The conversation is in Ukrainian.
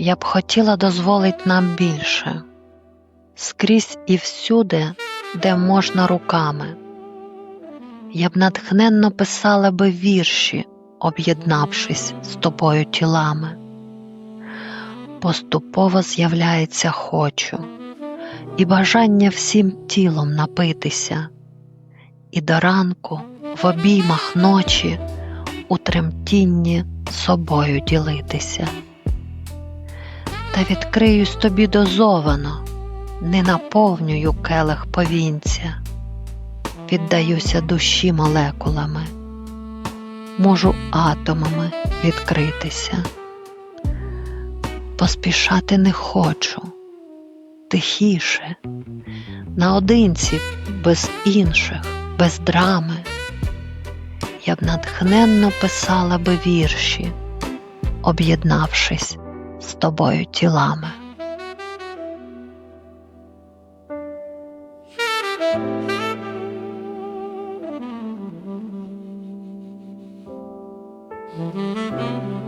Я б хотіла дозволить нам більше, скрізь і всюди, де можна руками. Я б натхненно писала би вірші, об'єднавшись з тобою тілами. Поступово з'являється хочу, і бажання всім тілом напитися, і до ранку в обіймах ночі у тремтінні собою ділитися. Та відкриюсь тобі дозовано, не наповнюю келих повінця, віддаюся душі молекулами, можу атомами відкритися. Поспішати не хочу, тихіше, наодинці, без інших, без драми. Я б натхненно писала би вірші, об'єднавшись з тобою тілами. You.